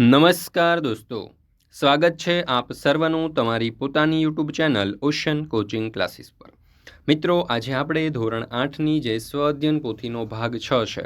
નમસ્કાર દોસ્તો. સ્વાગત છે આપ સર્વનું તમારી પોતાની YouTube channel ocean coaching classes પર. મિત્રો, આજે આપણે ધોરણ આઠની જે સ્વ અધ્યયન પોથીનો ભાગ છ છે,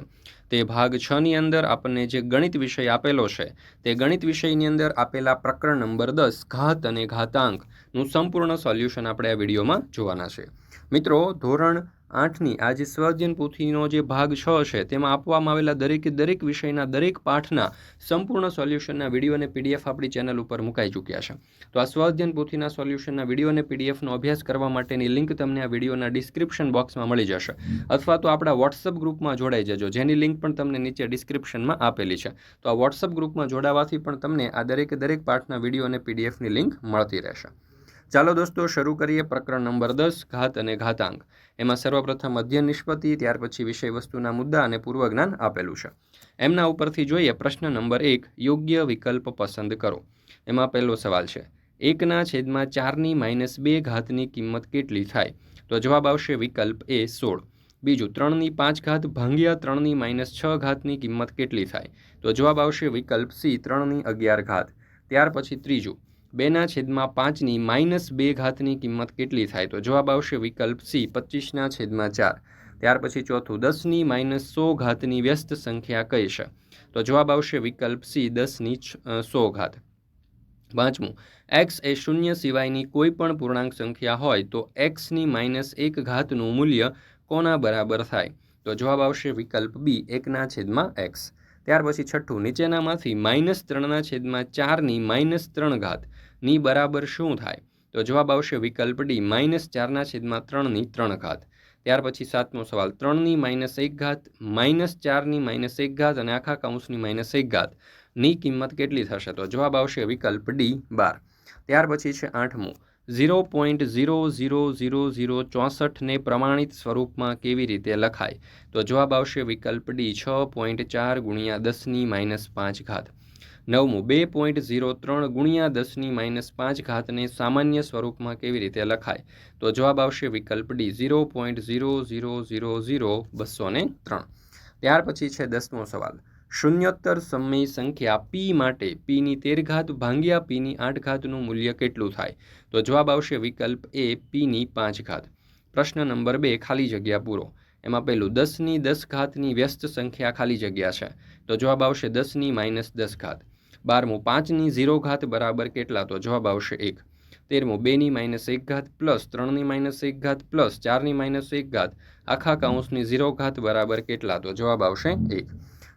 તે ભાગ છની અંદર આપણને જે ગણિત વિષય આપેલો છે, તે ગણિત વિષયની અંદર આપેલા પ્રકરણ નંબર દસ ઘાત અને ઘાતાંકનું સંપૂર્ણ સોલ્યુશન આપણે આ વિડીયોમાં જોવાના છે. મિત્રો, ધોરણ આઠની આ જે સ્વર્જન પોથીનો જે ભાગ છ છે, તેમાં આપવામાં આવેલા દરેકે દરેક વિષયના દરેક પાઠના સંપૂર્ણ સોલ્યુશનના વીડિયો અને પીડીએફ આપણી ચેનલ ઉપર મુકાઈ ચૂક્યા છે. તો આ સ્વર્જન પોથીના સોલ્યુશનના વીડિયો અને પીડીએફનો અભ્યાસ કરવા માટેની લિંક તમને આ વિડીયોના ડિસ્ક્રિપ્શન બોક્સમાં મળી જશે. અથવા તો આપણા વોટ્સઅપ ગ્રુપમાં જોડાઈ જજો, જેની લિંક પણ તમને નીચે ડિસ્ક્રિપ્શનમાં આપેલી છે. તો આ વોટ્સઅપ ગ્રુપમાં જોડાવાથી પણ તમને આ દરેકે દરેક પાઠના વીડિયો અને પીડીએફની લિંક મળતી રહેશે. ચાલો દોસ્તો, શરૂ કરીએ પ્રકરણ નંબર દસ, ઘાત અને ઘાતાંક. એમાં સર્વપ્રથમ અધ્યયન નિષ્પત્તિ, ત્યાર પછી વિષય વસ્તુના મુદ્દા અને પૂર્વજ્ઞાન આપેલું છે. એમના ઉપરથી જોઈએ પ્રશ્ન નંબર એક, યોગ્ય વિકલ્પ પસંદ કરો. એમાં પહેલો સવાલ છે, એકના છેદમાં ચારની માઇનસ બે ઘાતની કિંમત કેટલી થાય? તો જવાબ આવશે વિકલ્પ એ સોળ. બીજું, ત્રણની પાંચ ઘાત ભાંગ્યા ત્રણની માઇનસ છ ઘાતની કિંમત કેટલી થાય? તો જવાબ આવશે વિકલ્પ સી, ત્રણની અગિયાર ઘાત. ત્યાર પછી ત્રીજું બેના છેદમાં પાંચની માઇનસ બે ઘાતની કિંમત કેટલી થાય? તો જવાબ આવશે વિકલ્પ સી, પચીસના છેદમાં ચાર. ત્યાર પછી ચોથું, દસની માઇનસ સો ઘાતની વ્યસ્ત સંખ્યા કઈ છે? તો જવાબ આવશે વિકલ્પ સી, દસની સો ઘાત. પાંચમું એક્સ એ શૂન્ય સિવાયની કોઈ પણ પૂર્ણાંક સંખ્યા હોય તો એક્સની માઇનસ એક ઘાતનું મૂલ્ય કોના બરાબર થાય? તો જવાબ આવશે વિકલ્પ બી, એકના છેદમાં એક્સ ત્યાર પછી છઠ્ઠું, નીચેનામાંથી માઇનસ ત્રણના છેદમાં ચારની માઇનસ ત્રણ ઘાત. ની બરાબર શું થાય? તો જવાબ આવશે વિકલ્પ ડી, માઇનસ ચારના છેદમાં ત્રણની ત્રણ ઘાત. ત્યાર પછી સાતમો સવાલ, ત્રણની માઇનસ એક ઘાત, માઇનસ ચારની માઇનસ એક ઘાત અને આખા કૌંસની માઇનસ એક ઘાત. ની કિંમત કેટલી થશે? તો જવાબ આવશે વિકલ્પ ડી, બાર. ત્યાર પછી છે આઠમું. Zero point zero zero zero zero ચોસઠને પ્રમાણિત સ્વરૂપમાં કેવી રીતે લખાય? તો જવાબ આવશે વિકલ્પ ડી, છ પોઈન્ટ ચાર ગુણ્યા દસની માઇનસ પાંચ ઘાત. નવમું, બે પોઈન્ટ ઝીરો ત્રણ ગુણ્યા દસની માઇનસ પાંચ ઘાતને સામાન્ય સ્વરૂપમાં કેવી રીતે લખાય? તો જવાબ આવશે વિકલ્પ D zero point zero zero zero zero બસો ત્રણ. ત્યાર પછી છે દસમો સવાલ. શૂન્યોત્તર સમય સંખ્યા પી માટે પીની તેર ઘાત ભાંગ્યા પીની આઠ ઘાતનું મૂલ્ય કેટલું થાય? તો જવાબ આવશે વિકલ્પ એ પીની પાંચ ઘાત પ્રશ્ન નંબર બે, ખાલી જગ્યા પૂરો. એમાં પહેલું દસની દસ ઘાતની વ્યસ્ત સંખ્યા ખાલી જગ્યા છે. તો જવાબ આવશે દસની માઇનસ દસ ઘાત બારમું પાંચની ઝીરો ઘાત બરાબર કેટલા? તો જવાબ આવશે એક. તેરમું બેની માઇનસ એક ઘાત પ્લસ ત્રણની માઇનસ એક ઘાત પ્લસ ચારની માઇનસ એક ઘાત આખા કાઉન્સની ઝીરો ઘાત બરાબર કેટલા? તો જવાબ આવશે એક.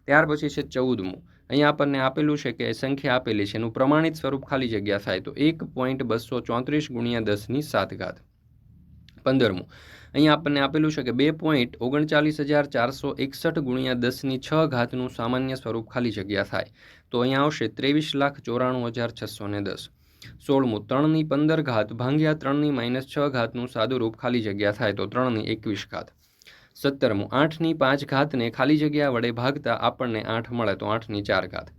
ત્યાર પછી છે ચૌદમું. અહીંયા આપણને આપેલું છે કે સંખ્યા આપેલી છે, એનું પ્રમાણિત સ્વરૂપ ખાલી જગ્યા થાય તો એક પોઈન્ટ બસો ચોત્રીસ ગુણ્યા દસની સાત ઘાત પંદરમું. અહીંયા આપણને આપેલું છે કે બે પોઈન્ટ ઓગણચાલીસ હજાર ચારસો એકસઠ ગુણ્યા દસની છ ઘાતનું સામાન્ય સ્વરૂપ ખાલી જગ્યા થાય તો અહીંયા આવશે ત્રેવીસ લાખ ચોરાણું હજાર છસો ને દસ. સોળમું. ત્રણની પંદર ઘાત ભાંગ્યા ત્રણની માઇનસ છ ઘાતનું સાદું રૂપ ખાલી જગ્યા થાય તો ત્રણની એકવીસ ઘાત. સત્તરમું, આઠની પાંચ ઘાતને ખાલી જગ્યા વડે ભાગતા આપણને આઠ મળે તો આઠની ચાર ઘાત.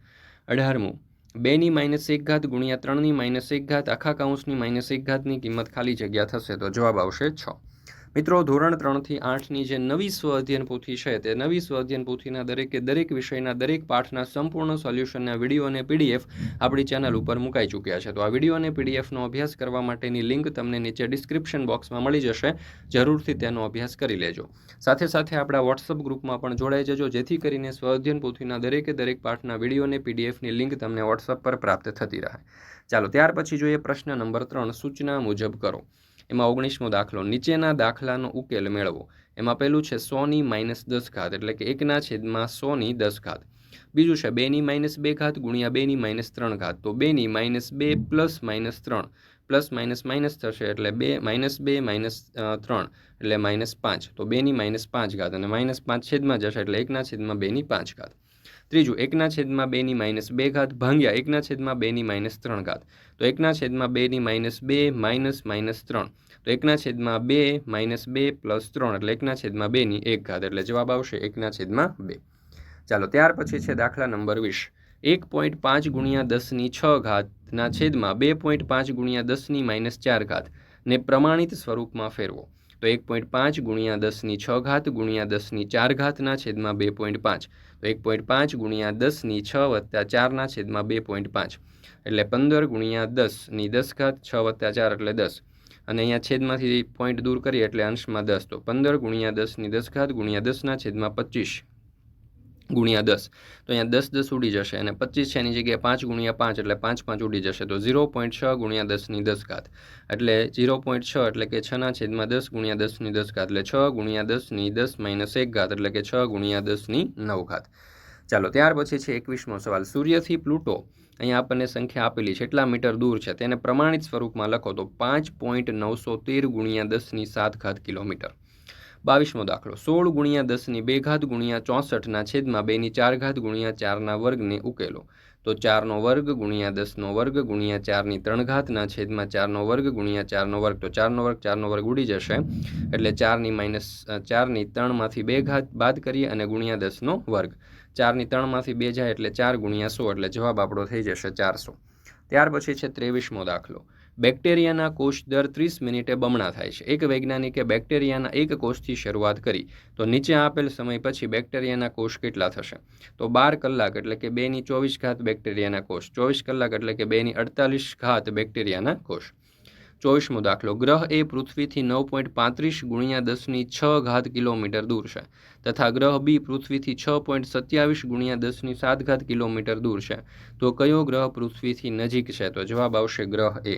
અઢારમું, બેની માઇનસ એક ઘાત ગુણ્યા ત્રણની માઇનસ એક ઘાત આખા કાઉન્સની માઇનસ એક ઘાતની કિંમત ખાલી જગ્યા થશે તો જવાબ આવશે છ. મિત્રો, ધોરણ ત્રણથી આઠની જે નવી સ્વ અધ્યયન પોથી છે, તે નવી સ્વ અધ્યયન પોથીના દરેકે દરેક વિષયના દરેક પાઠના સંપૂર્ણ સોલ્યુશનના વીડિયો અને પીડીએફ આપણી ચેનલ ઉપર મુકાઈ ચૂક્યા છે. તો આ વીડિયો અને પીડીએફનો અભ્યાસ કરવા માટેની લિંક તમને નીચે ડિસ્ક્રિપ્શન બોક્સમાં મળી જશે. જરૂરથી તેનો અભ્યાસ કરી લેજો. સાથે સાથે આપણા વોટ્સઅપ ગ્રુપમાં પણ જોડાઈ જજો, જેથી કરીને સ્વ અધ્યયન પોથીના દરેકે દરેક પાઠના વીડિયો અને પીડીએફની લિંક તમને વોટ્સઅપ પર પ્રાપ્ત થતી રહે. ચાલો, ત્યાર પછી જોઈએ પ્રશ્ન નંબર ત્રણ, સૂચના મુજબ કરો. એમાં ઓગણીસમો દાખલો. નીચેના દાખલાનો ઉકેલ મેળવો. એમાં પહેલું છે સોની માઇનસ દસ ઘાત, એટલે કે એકના છેદમાં સોની દસ ઘાત. બીજું છે બેની માઇનસ બે ઘાત ગુણ્યા બેની માઇનસ ત્રણ ઘાત. તો બેની માઇનસ બે પ્લસ માઇનસ ત્રણ. પ્લસ માઇનસ માઇનસ થશે એટલે બે, માઇનસ બે, માઇનસ ત્રણ, એટલે માઇનસ પાંચ. તો બેની માઇનસ પાંચ ઘાત અને માઇનસ પાંચ છેદમાં જશે એટલે એકના છેદમાં બેની પાંચ ઘાત. ત્રીજું, એકના છેદમાં બેની માઇનસ બે ઘાત, ભાંગ્યા એકના છેદમાં બેની માઇનસ ત્રણ ઘાત. તો એકના છેદમાં બેની માઇનસ બે, માઇનસ માઇનસ ત્રણ. તો એકના છેદમાં બે, માઇનસ બે પ્લસ ત્રણ, એટલે એકના છેદમાં બેની એક ઘાત, એટલે જવાબ આવશે એકના છેદમાં બે. ચાલો, ત્યાર પછી છે દાખલા નંબર વીસ. એક પોઈન્ટ પાંચ ગુણ્યા દસની છ ઘાતના છેદમાં બે પોઈન્ટ પાંચ ગુણ્યા દસની માઇનસ ચાર ઘાત. ને પ્રમાણિત સ્વરૂપમાં ફેરવો. તો એક પોઈન્ટ પાંચ ગુણ્યા દસની છ ઘાત ગુણ્યા દસની ચાર ઘાતના છેદમાં બે પોઈન્ટ પાંચ. તો એક પોઈન્ટ પાંચ ગુણ્યા દસની છ વત્તા ચારના છેદમાં બે પોઈન્ટ પાંચ. એટલે પંદર ગુણ્યા દસની દસ ઘાત છ વત્તા ચાર એટલે દસ. અને અહીંયા છેદમાંથી પોઈન્ટ દૂર કરીએ એટલે અંશમાં દસ. તો પંદર ગુણ્યા દસની દસ ઘાત ગુણ્યા દસના છેદમાં પચીસ. ગુણ્યા દસ. તો અહીંયા દસ દસ ઉડી જશે અને પચીસ છે એની જગ્યાએ પાંચ ગુણ્યા પાંચ એટલે પાંચ પાંચ ઉડી જશે. તો ઝીરો પોઈન્ટ છ ગુણ્યા દસની દસ ઘાત એટલે ઝીરો પોઈન્ટ છ એટલે કે છના છેદમાં દસ ગુણ્યા દસની દસ ઘાત એટલે છ ગુણ્યા દસની દસ માઇનસ એક ઘાત એટલે કે છ ગુણ્યા દસની નવ ઘાત. ચાલો, ત્યાર પછી છે એકવીસમો સવાલ. સૂર્યથી પ્લુટો, અહીંયા આપણને સંખ્યા આપેલી છે. એટલા મીટર દૂર છે. તેને પ્રમાણિત સ્વરૂપમાં લખો તો પાંચ પોઈન્ટ નવસો તેર ગુણ્યા દસની સાત ઘાત કિલોમીટર. બાવીસમો દાખલો. સોળ ગુણ્યા દસની બે ઘાત ગુણ્યા ચોસઠના છેદમાં બેની ચાર ઘાત ગુણ્યા ચારના વર્ગને ઉકેલો. તો ચારનો વર્ગ ગુણ્યા દસનો વર્ગ ગુણ્યા ચારની ત્રણ ઘાતના છેદમાં ચારનો વર્ગ ગુણ્યા ચારનો વર્ગ. તો ચારનો વર્ગ ચારનો વર્ગ ઉડી જશે. એટલે ચારની માઇનસ ચારની ત્રણમાંથી બે ઘાત બાદ કરીએ અને ગુણ્યા દસનો વર્ગ. ચારની ત્રણમાંથી બે જાય એટલે ચાર ગુણ્યા સો. એટલે જવાબ આપણો થઈ જશે ચારસો. ત્યાર પછી છે ત્રેવીસમો દાખલો. બેક્ટેરિયાના કોષ દર ત્રીસ મિનિટે બમણા થાય છે. એક વૈજ્ઞાનિકે બેક્ટેરિયાના એક કોષથી શરૂઆત કરી. તો નીચે આપેલ સમય પછી બેક્ટેરિયાના કોષ કેટલા થશે? તો બાર કલાક એટલે કે બેની ચોવીસ ઘાત બેક્ટેરિયાના કોષ, ચોવીસ કલાક એટલે કે બેની અડતાલીસ ઘાત બેક્ટેરિયાના કોષ. ચોવીસમો દાખલો. ગ્રહ એ પૃથ્વીથી નવ પોઈન્ટ પાંત્રીસ ગુણ્યા દસની છ ઘાત કિલોમીટર દૂર છે તથા ગ્રહ બી પૃથ્વીથી છ પોઈન્ટ સત્યાવીસ ગુણ્યા દસની સાત ઘાત કિલોમીટર દૂર છે. તો કયો ગ્રહ પૃથ્વીથી નજીક છે? તો જવાબ આવશે ગ્રહ એ.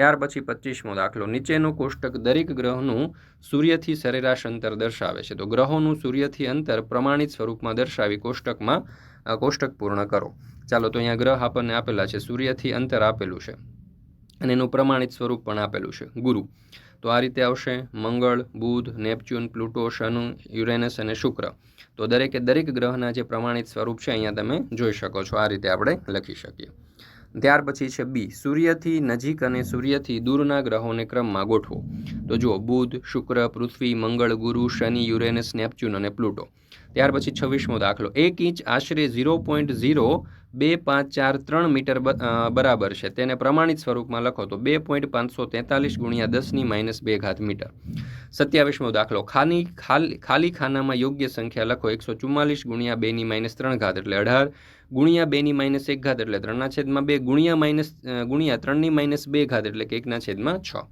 ત્યાર પછી પચીસમો દાખલો. નીચેનું કોષ્ટક દરેક ગ્રહનું સૂર્યથી સરેરાશ અંતર દર્શાવે છે. તો ગ્રહોનું સૂર્યથી અંતર પ્રમાણિત સ્વરૂપમાં દર્શાવી કોષ્ટકમાં કોષ્ટક પૂર્ણ કરો. ચાલો, તો અહીંયા ગ્રહ આપણને આપેલા છે. સૂર્યથી અંતર આપેલું છે. અને એનું પ્રમાણિત સ્વરૂપ પણ આપેલું છે. ગુરુ. તો આ રીતે આવશે. મંગળ, બુધ, નેપચ્યુન, પ્લુટો, શનુ, યુરેનસ અને શુક્ર. તો દરેકે દરેક ગ્રહના જે પ્રમાણિત સ્વરૂપ છે, અહીંયા તમે જોઈ શકો છો. આ રીતે આપણે લખી શકીએ. ત્યાર પછી છે બી, સૂર્યથી નજીક અને સૂર્યથી દૂરના ગ્રહોને ક્રમમાં ગોઠવો. તો જુઓ, બુધ, શુક્ર, પૃથ્વી, મંગળ, ગુરુ, શનિ, યુરેનસ, નેપચ્યુન અને પ્લુટો. ત્યાર પછી છવ્વીસમો દાખલો. એક ઇંચ આશરે ઝીરો પોઈન્ટ ઝીરો બે પાંચ ચાર ત્રણ મીટર બરાબર છે. તેને પ્રમાણિત સ્વરૂપમાં લખો તો બે પોઈન્ટ પાંચસો તેતાલીસ ગુણ્યા દસની માઇનસ બે ઘાત મીટર. સત્યાવીસમો દાખલો. ખાલી ખાલી ખાલી ખાનામાં યોગ્ય સંખ્યા લખો. એકસો ચુમ્માલીસ ગુણ્યા બેની માઇનસ ત્રણ ઘાત એટલે અઢાર, ગુણ્યા બેની માઇનસ એક ઘાત એટલે ત્રણના છેદમાં બે, ગુણ્યા માઇનસ ગુણ્યા ત્રણની માઇનસ બે ઘાત એટલે કે એકના છેદમાં છ.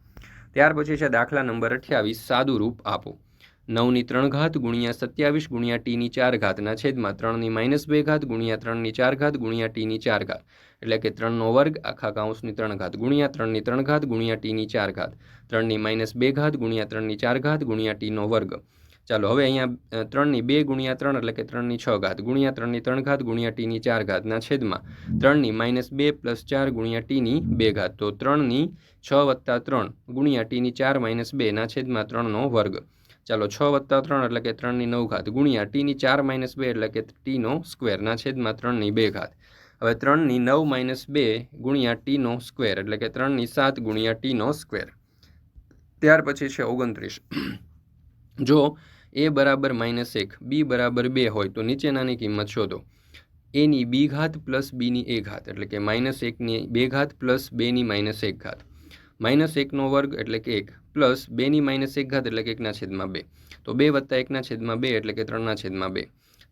ત્યાર પછી છે દાખલા નંબર અઠ્યાવીસ. સાદું રૂપ આપો. નવની ત્રણ ઘાત ગુણ્યા સત્યાવીસ ગુણ્યા ટીની ચાર ઘાતના છેદમાં ત્રણની માઇનસ બે ઘાત ગુણ્યા ત્રણની ચાર ઘાત ગુણ્યા ટીની ચાર ઘાત. એટલે કે ત્રણનો વર્ગ આખા કાઉન્સની ત્રણ ઘાત ગુણ્યા ત્રણની ત્રણ ઘાત ગુણ્યા ટીની ચાર ઘાત. ત્રણની માઇનસ બે ઘાત ગુણ્યા ત્રણની ચાર ઘાત ગુણ્યા ટીનો વર્ગ. ચાલો હવે અહીંયા ત્રણની બે ગુણ્યા ત્રણ એટલે કે ત્રણની છ ઘાત ગુણ્યા ત્રણની ત્રણ ઘાત ગુણ્યા ટીની ચાર ઘાતના છેદમાં ત્રણની માઇનસ બે પ્લસ ચાર ગુણ્યા ટીની બે ઘાત. તો ત્રણની છ વત્તા ત્રણ ગુણ્યા ટીની ચાર માઇનસ બેના છેદમાં ત્રણનો વર્ગ. ચાલો છ વત્તા ત્રણ એટલે કે ત્રણની નવ ઘાત ગુણ્યા ટીની ચાર માઇનસ બે એટલે કે ટીનો સ્ક્વેરના છેદમાં ત્રણની બે ઘાત. હવે ત્રણની નવ માઇનસ બે ગુણ્યા ટીનો સ્ક્વેર એટલે કે ત્રણની સાત ગુણ્યા ટીનો સ્ક્વેર ત્યાર પછી છે ઓગણત્રીસ. જો એ બરાબર માઇનસ એક બી બરાબર બે હોય તો નીચેનાની કિંમત શોધો. એની બી ઘાત પ્લસ બીની એ ઘાત એટલે કે માઇનસ એકની બે ઘાત પ્લસ બેની માઇનસ એક ઘાત. માઇનસ એકનો વર્ગ એટલે કે એક, પ્લસ બેની માઇનસ એક ઘાત એટલે કે એકના છેદમાં બે. તો બે વત્તા એકના છેદમાં બે એટલે કે ત્રણના છેદમાં બે.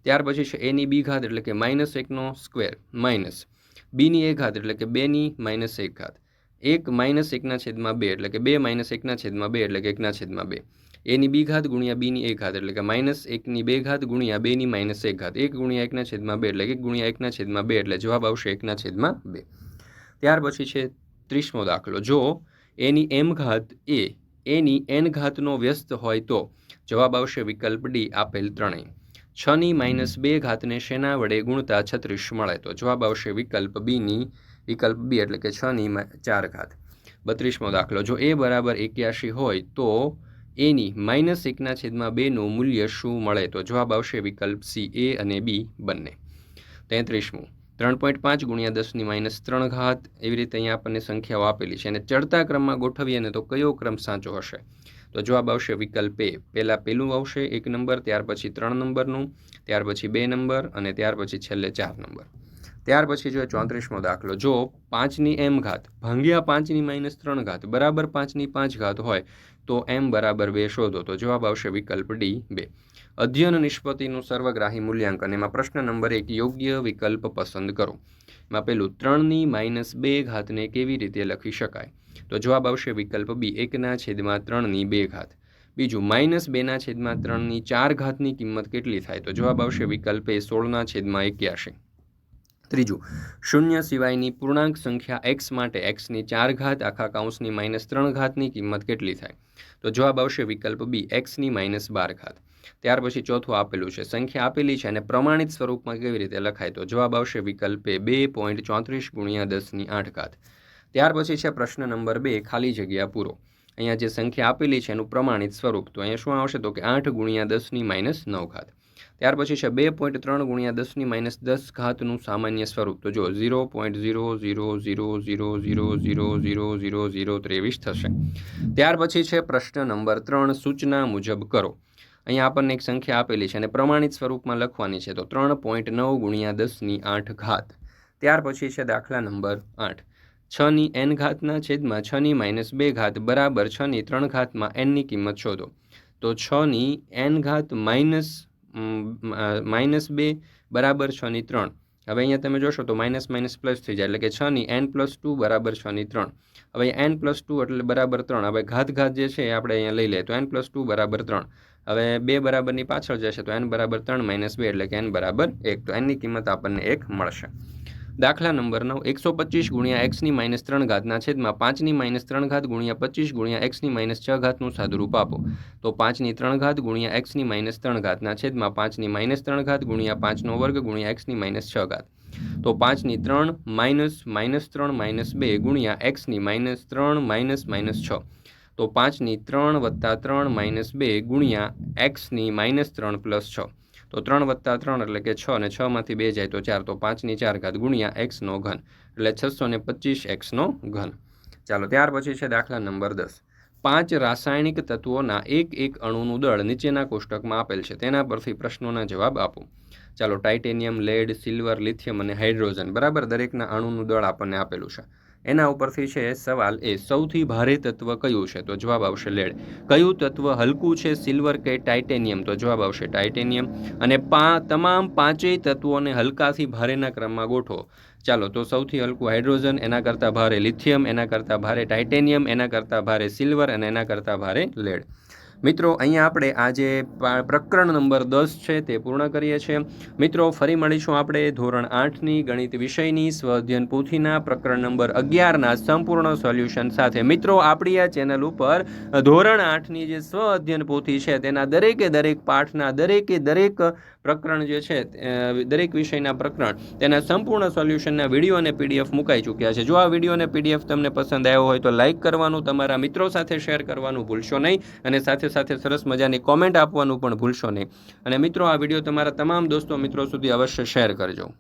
ત્યાર પછી છે એની બી ઘાત એટલે કે માઇનસ એકનો સ્ક્વેર માઇનસ બીની એ ઘાત એટલે કે બેની માઇનસ એક ઘાત. એક માઇનસ એકના છેદમાં બે એટલે કે બે માઇનસ એકના છેદમાં બે એટલે કે એકના છેદમાં બે. એની બી ઘાત ગુણ્યા બીની એક ઘાત એટલે કે માઇનસ એકની બે ઘાત ગુણ્યા બેની માઇનસ એક ઘાત. એક ગુણ્યા એકના છેદમાં બે એટલે એક ગુણ્યા એકના છેદમાં બે એટલે જવાબ આવશે એકના છેદમાં બે. ત્યાર પછી છે ત્રીસમો દાખલો. જો એની એમ ઘાત એ, એની એન ઘાતનો વ્યસ્ત હોય તો, જવાબ આવશે વિકલ્પ ડી, આપેલ ત્રણેય. છની માઇનસ બે ઘાતને શેના વડે ગુણતા છત્રીસ મળે તો જવાબ આવશે વિકલ્પ બીની વિકલ્પ બી એટલે કે છની ચાર ઘાત. બત્રીસમો દાખલો, જો એ બરાબર એક્યાશી હોય તો એની માઇનસ એકના છેદમાં બેનું મૂલ્ય શું મળે તો જવાબ આવશે વિકલ્પ સી, એ અને બી બંને. તેત્રીસમું. ત્રણ પોઈન્ટ પાંચ ગુણ્યા દસની માઇનસ ત્રણ ઘાત એવી રીતે અહીંયા આપણને સંખ્યાઓ આપેલી છે. અને ચડતા ક્રમમાં ગોઠવીએ ને તો કયો ક્રમ સાચો હશે? તો જવાબ આવશે વિકલ્પ એ. પહેલાં પહેલું આવશે એક નંબર, ત્યાર પછી ત્રણ નંબરનું, ત્યાર પછી બે નંબર અને ત્યાર પછી છેલ્લે ચાર નંબર. ત્યાર પછી જોઈએ ચોત્રીસમો દાખલો, જો પાંચની એમ ઘાત ભાંગ્યા પાંચની માઇનસ ત્રણ ઘાત બરાબર પાંચની પાંચ ઘાત હોય, તો એમ બરાબર બે શોધો. તો જવાબ આવશે વિકલ્પ ડી બે. અધ્યયન નિષ્પતિનું સર્વગ્રાહી મૂલ્યાંકન. એમાં પ્રશ્ન નંબર એક, યોગ્ય વિકલ્પ પસંદ કરો. એમાં પેલું, ત્રણની માઇનસ બે ઘાતને કેવી રીતે લખી શકાય? તો જવાબ આવશે વિકલ્પ બી, એકના છેદમાં ત્રણની બે ઘાત. બીજું, માઇનસ બેના છેદમાં ત્રણની ચાર ઘાતની કિંમત કેટલી થાય? તો જવાબ આવશે વિકલ્પ એ સોળના છેદમાં એક્યાસી ત્રીજું, શૂન્ય સિવાયની પૂર્ણાંક સંખ્યા એક્સ માટે એક્સની ચાર ઘાત, આખા કાઉન્સની માઇનસ ત્રણ ઘાતની કિંમત કેટલી થાય? તો જવાબ આવશે વિકલ્પ બી એક્સની માઇનસ બાર ઘાત. ત્યાર પછી ચોથું આપેલું છે, સંખ્યા આપેલી છે અને પ્રમાણિત સ્વરૂપમાં કેવી રીતે લખાય? તો જવાબ આવશે વિકલ્પે બે પોઈન્ટ ચોત્રીસ ગુણ્યા દસની આઠ ઘાત. ત્યાર પછી છે પ્રશ્ન નંબર બે, ખાલી જગ્યા પૂરો. અહીંયા જે સંખ્યા આપેલી છે એનું પ્રમાણિત સ્વરૂપ. તો અહીંયા શું આવશે? તો કે આઠ ગુણ્યા દસની માઇનસ નવ ઘાત. ત્યાર પછી છે બે પોઈન્ટ ત્રણ ગુણ્યા દસની માઇનસ દસ ઘાતનું સામાન્ય સ્વરૂપ. તો જો zero point zero zero zero zero zero zero zero zero zero ત્રેવીસ થશે. ત્યાર પછી છે પ્રશ્ન નંબર ત્રણ, સૂચના મુજબ કરો. અહીંયા આપણને એક સંખ્યા આપેલી છે અને પ્રમાણિત સ્વરૂપમાં લખવાની છે. તો ત્રણ પોઈન્ટ નવ ગુણ્યા દસની આઠ ઘાત. ત્યાર પછી છે દાખલા નંબર આઠ. છની એન ઘાતના છેદમાં છની માઇનસ બે ઘાત બરાબર છની ત્રણ ઘાતમાં એનની કિંમત શોધો. તો છની એન ઘાત માઇનસ માઇનસ બે બરાબર છની ત્રણ. હવે અહીંયા તમે જોશો તો માઇનસ માઇનસ પ્લસ થઈ જાય એટલે કે છની એન પ્લસ ટુ બરાબર છની ત્રણ. હવે એન પ્લસ ટુ એટલે બરાબર ત્રણ. હવે ઘાત ઘાત જે છે એ આપણે અહીંયા લઈ લઈએ તો એન પ્લસ ટુ બરાબર ત્રણ. હવે બે બરાબરની પાછળ જશે તો એન બરાબર ત્રણ માઇનસ બે એટલે કે એન બરાબર એક. તો એનની કિંમત આપણને એક મળશે. દાખલા નંબર નવ, એકસો પચીસ ગુણ્યા એક્સની માઇનસ ત્રણ ઘાતના છેદમાં પાંચની માઇનસ ત્રણ ઘાત ગુણ્યા પચીસ ગુણ્યા એક્સની માઇનસ છ ઘાતનું સાદુરૂપ આપો. તો પાંચની ત્રણ ઘાત ગુણ્યા એક્સની માઇનસ ત્રણ ઘાતના છેદમાં પાંચની માઇનસ ત્રણ ઘાત ગુણ્યા પાંચનો વર્ગ ગુણ્યા એક્સની માઇનસ છ ઘાત. તો પાંચની ત્રણ માઇનસ માઇનસ ત્રણ માઇનસ બે ગુણ્યા એક્સની માઇનસ ત્રણ માઇનસ માઇનસ છ. તો પાંચની ત્રણ વત્તા ત્રણ માઇનસ બે ગુણ્યા એક્સની માઇનસ ત્રણ પ્લસ છ. તો ત્રણ વત્તા ત્રણ એટલે કે છ અને છમાંથી બે જાય તો ચાર, તો પાંચની ચાર ઘાત ગુણ્યા એક્સનો ઘન. એટલે છસો ને પચીસ એક્સનો ઘન. ચાલો, ત્યાર પછી છે દાખલા નંબર દસ. પાંચ રાસાયણિક તત્વોના એક એક અણુનું દળ નીચેના કોષ્ટકમાં આપેલ છે. તેના પરથી પ્રશ્નોના જવાબ આપો. ચાલો, ટાઇટેનિયમ, લેડ, સિલ્વર, લિથિયમ અને હાઇડ્રોજન. બરાબર, દરેકના અણુનું દળ આપણને આપેલું છે. એના ઉપરથી છે, સવાલ એ સૌથી ભારે તત્વ કયું છે? તો જવાબ આવશે લેડ. કયું તત્વ હલકું છે, સિલ્વર કે ટાઇટેનિયમ? તો જવાબ આવશે ટાઇટેનિયમ. અને પા, તમામ પાંચેય તત્વોને હલકાથી ભારેના ક્રમમાં ગોઠવો. ચાલો, તો સૌથી હલકું હાઇડ્રોજન, એના કરતાં ભારે લિથિયમ, એના કરતાં ભારે ટાઇટેનિયમ, એના કરતાં ભારે સિલ્વર અને એના કરતાં ભારે લેડ. મિત્રો, અહીંયા આપણે આજે પ્રકરણ નંબર દસ છે તે પૂર્ણ કરીએ છીએ. મિત્રો, ફરી મળીશું આપણે ધોરણ આઠની ગણિત વિષયની સ્વઅધ્યયન પોથીના પ્રકરણ નંબર અગિયારના સંપૂર્ણ સોલ્યુશન સાથે. મિત્રો, આપણી આ ચેનલ ઉપર ધોરણ આઠની જે સ્વ અધ્યયન પોથી છે, તેના દરેકે દરેક પાઠના દરેકે દરેક પ્રકરણ જે છે દરેક વિષયના પ્રકરણ, તેના સંપૂર્ણ સોલ્યુશનના વીડિયો અને પીડીએફ મુકાઈ ચૂક્યા છે. જો આ વીડિયો અને પીડીએફ તમને પસંદ આવ્યો હોય તો લાઇક કરવાનું, તમારા મિત્રો સાથે શેર કરવાનું ભૂલશો નહીં અને સાથે સાથે સરસ મજાની કોમેન્ટ આપવાનું પણ ભૂલશો નહીં. અને મિત્રો, આ વીડિયો તમારા તમામ દોસ્તો મિત્રો સુધી અવશ્ય શેર કરજો.